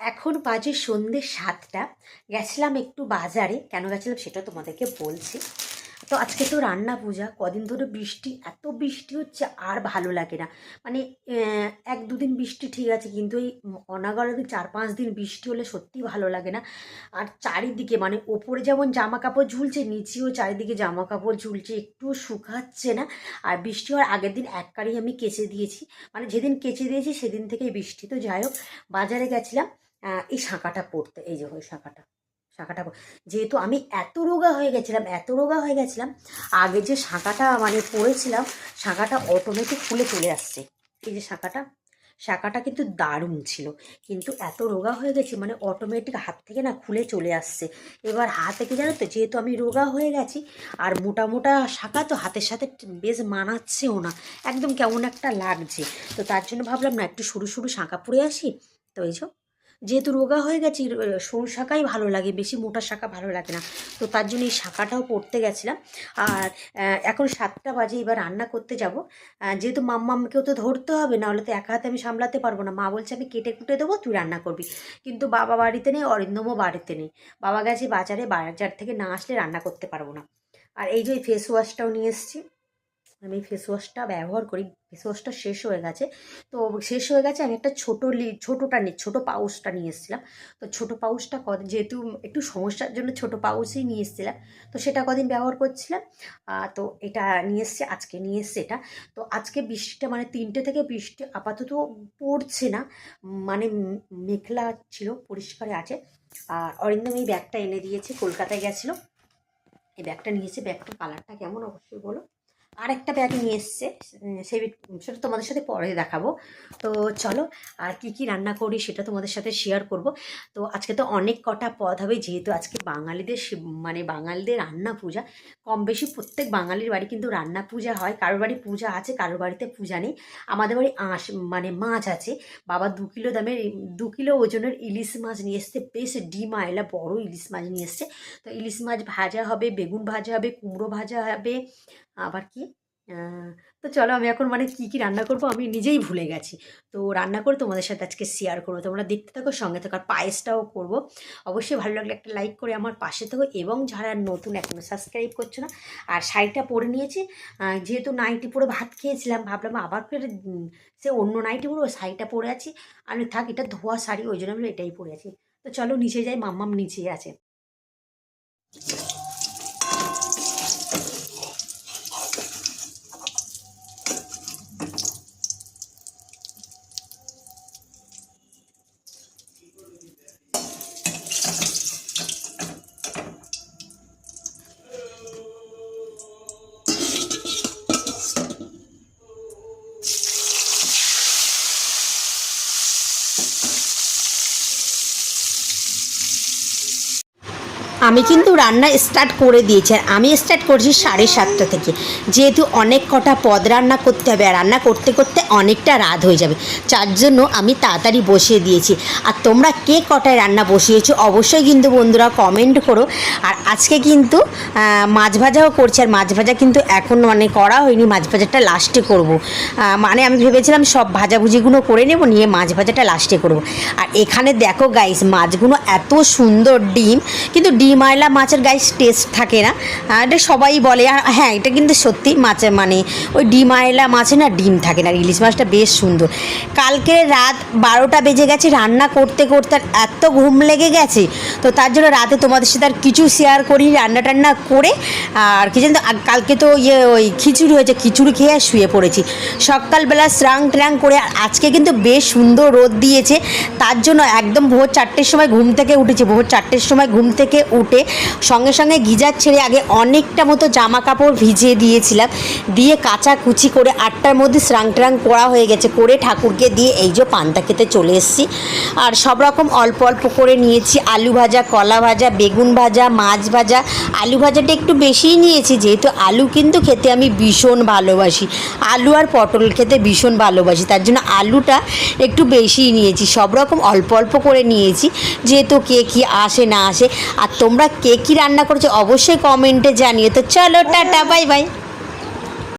এখন বাজে সন্ধ্যে সাতটা, গেছিলাম একটু বাজারে। কেন গেছিলাম সেটা তোমাদেরকে বলছি। তো আজকে তো রান্না পূজা, কদিন ধরে বৃষ্টি, এত বৃষ্টি হচ্ছে আর ভালো লাগে না। মানে এক দুদিন বৃষ্টি ঠিক আছে, কিন্তু এই অনাগত চার পাঁচ দিন বৃষ্টি হলে সত্যি ভালো লাগে না। আর চারিদিকে মানে ওপরে যেমন জামা কাপড় ঝুলছে, নিচেও চারিদিকে জামা কাপড় ঝুলছে একটু শুকাচ্ছে না। আর বৃষ্টি হওয়ার আগের দিন এক কারি আমি কেচে দিয়েছি। মানে যেদিন কেচে দিয়েছি, সেদিন থেকেই বৃষ্টি। তো যাই হোক, বাজারে গেছিলাম। এই শাঁখাটা পড়তে, এই যে ওই শাঁখাটা শাঁখাটা যেহেতু আমি এত রোগা হয়ে গেছিলাম, এত রোগা হয়ে গেছিলাম, আগে যে শাঁখাটা মানে পড়েছিলাম, শাঁখাটা অটোমেটিক খুলে চলে আসছে। এই যে শাঁখাটা শাঁখাটা কিন্তু দারুণ ছিল, কিন্তু এত রোগা হয়ে গেছি মানে অটোমেটিক হাত থেকে না খুলে চলে আসছে। এবার হাতে কি জানো তো, যেহেতু আমি রোগা হয়ে গেছি, আর মোটা মোটা শাঁখা তো হাতের সাথে বেশ মানাচ্ছেও না, একদম কেমন একটা লাগছে। তো তার জন্য ভাবলাম না, একটু সরু সরু শাঁখা পরে আসি, তো এই যেহেতু রোগা হয়ে গেছি সরু শাঁখাই ভালো লাগে, বেশি মোটা শাঁখা ভালো লাগে না। তো তার জন্য এই শাঁখাটাও পড়তে গেছিলাম। আর এখন সাতটা বাজে, এবার রান্না করতে যাব। যেহেতু মাম্মামকেও তো ধরতে হবে না হলে তো একা হাতে আমি সামলাতে পারব না। মা বলছে, আমি কেটে কুটে দেবো, তুই রান্না করবি। কিন্তু বাবা বাড়িতে নেই, অরিন্দমও বাড়িতে নেই। বাবা গেছে বাজারে, বাজার থেকে না আসলে রান্না করতে পারব না। আর এই যে ফেস ওয়াশটাও নিয়ে এসেছি। আমি ফেস ওয়াশটা ব্যবহার করি। ফেস ওয়াশটা শেষ হয়ে গেছে। তো শেষ হয়ে গেছে, আমি একটা ছোটো লি, ছোটোটা নিয়ে ছোটো পাউচটা নিয়ে এসেছিলাম। তো ছোটো পাউচটা কদ যেহেতু একটু সমস্যার জন্য ছোটো পাউচই নিয়ে এসেছিলাম। তো সেটা কদিন ব্যবহার করছিলাম। তো এটা নিয়ে এসছে, আজকে নিয়ে এসছে এটা। তো আজকে বৃষ্টিটা মানে তিনটে থেকে বৃষ্টি আপাতত পড়ছে না। মানে মেঘলা ছিল, পরিষ্কারে আছে। আর অরিন্দম এই ব্যাগটা এনে দিয়েছে, কলকাতায় গেছিল। এই ব্যাগটা নিয়েছে ব্যাগটার কালারটা কেমন, অবশ্যই বলো। আর একটা ব্যাগ নিয়ে এসছে সেই সেটা তোমাদের সাথে পরে দেখাবো। তো চলো, আর কি কি রান্না করি সেটা তোমাদের সাথে শেয়ার করব। তো আজকে তো অনেক কটা পদ হবে, যেহেতু আজকে বাঙালিদের মানে বাঙালিদের রান্না পূজা। কম বেশি প্রত্যেক বাঙালির বাড়ি কিন্তু রান্না পূজা হয়। কারোর বাড়ি পূজা আছে, কারোর বাড়িতে পূজা নেই। আমাদের বাড়ি আঁশ মানে মাছ আছে। বাবা দু কিলো দামের, দু কিলো ওজনের ইলিশ মাছ নিয়ে এসছে, বেশ ডিম আয়লা বড় ইলিশ মাছ নিয়ে এসছে। তো ইলিশ মাছ ভাজা হবে, বেগুন ভাজা হবে, কুমড়ো ভাজা হবে আবার কি? তো চলো আমি এখন মানে কি কি রান্না করব আমি নিজেই ভুলে গেছি। তো রান্না করে তোমাদের সাথে আজকে শেয়ার করব। তোমরা দেখতে থাকো, সঙ্গে থাকো, আর পায়েসটাও করব। অবশ্যই ভালো লাগলে একটা লাইক করে আমার পাশে থাকো। এবং যারা নতুন এখনও সাবস্ক্রাইব করছ না, আর শাড়িটা পরে নিয়েছি যেহেতু নাইটি পরে ভাত খেয়েছিলাম, ভাবলাম আবার ফের সে অন্য নাইটি পরে শাড়িটা পরে আছি। আমি থাক, এটা ধোয়া শাড়ি, ওই জন্য আমি এটাই পরে আছি। তো চলো নিচে যাই, মাম্মাম নিচেই আছে। you আমি কিন্তু রান্না স্টার্ট করে দিয়েছি আর আমি স্টার্ট করছি সাড়ে সাতটা থেকে। যেহেতু অনেক কটা পদ রান্না করতে হবে আর রান্না করতে করতে অনেকটা রাত হয়ে যাবে। যার জন্য আমি তাড়াতাড়ি বসিয়ে দিয়েছি। আর তোমরা কে কটায় রান্না বসিয়েছো অবশ্যই কিন্তু বন্ধুরা কমেন্ট করো। আর আজকে কিন্তু মাছ ভাজাও করছি আর মাছ ভাজা কিন্তু এখন মানে করা হয়নি, মাছ ভাজাটা লাস্টে করব। মানে আমি ভেবেছিলাম সব ভাজাভুজিগুলো করে নেব, নিয়ে মাছ ভাজাটা লাস্টে করব। আর এখানে দেখো গাইস মাছগুলো এত সুন্দর ডিম, কিন্তু ডিম আয়লা মাছের গাইস টেস্ট থাকে না। এটা সবাই বলে। আর হ্যাঁ এটা কিন্তু সত্যি মাছের মানে ওই ডিম আয়লা মাছে না ডিম থাকে না। ইলিশ মাছটা বেশ সুন্দর। কালকে রাত বারোটা বেজে গেছে, রান্না করতে করতে এত ঘুম লেগে গেছে, তো তার জন্য রাতে তোমাদের সাথে আর কিছু শেয়ার করি, রান্না টান্না করে। আর কি জানো কালকে তো ইয়ে ওই খিচুড়ি হয়েছে, খিচুড়ি খেয়ে শুয়ে পড়েছি। সকালবেলা স্রাং ট্রাং করে, আর আজকে কিন্তু বেশ সুন্দর রোদ দিয়েছে। তার জন্য একদম ভোর চারটের সময় ঘুম থেকে উঠেছি। ভোর চারটের সময় ঘুম থেকে উঠে সঙ্গে সঙ্গে গিজার ছেড়ে আগে অনেকটা মতো জামা কাপড় ভিজিয়ে দিয়েছিলাম। দিয়ে কাঁচা কুচি করে আটটার মধ্যে স্রাং ট্রাং করা হয়ে গেছে। করে ঠাকুরকে দিয়ে এই যে পান্তা খেতে চলে এসেছি। আর সব রকম অল্প অল্প করে নিয়েছি। আলু ভাজা, কলা ভাজা, বেগুন ভাজা, মাছ ভাজা। আলু ভাজাটা একটু বেশিই নিয়েছি, যেহেতু আলু কিন্তু খেতে আমি ভীষণ ভালোবাসি। আলু আর পটল খেতে ভীষণ ভালোবাসি। তার জন্য আলুটা একটু বেশিই নিয়েছি। সব রকম অল্প অল্প করে নিয়েছি। যেহেতু কে কী আসে না আসে। আর তোমরা কে কী রান্না করেছ অবশ্যই কমেন্টে জানিয়ে তো চলো টাটা বাই বাই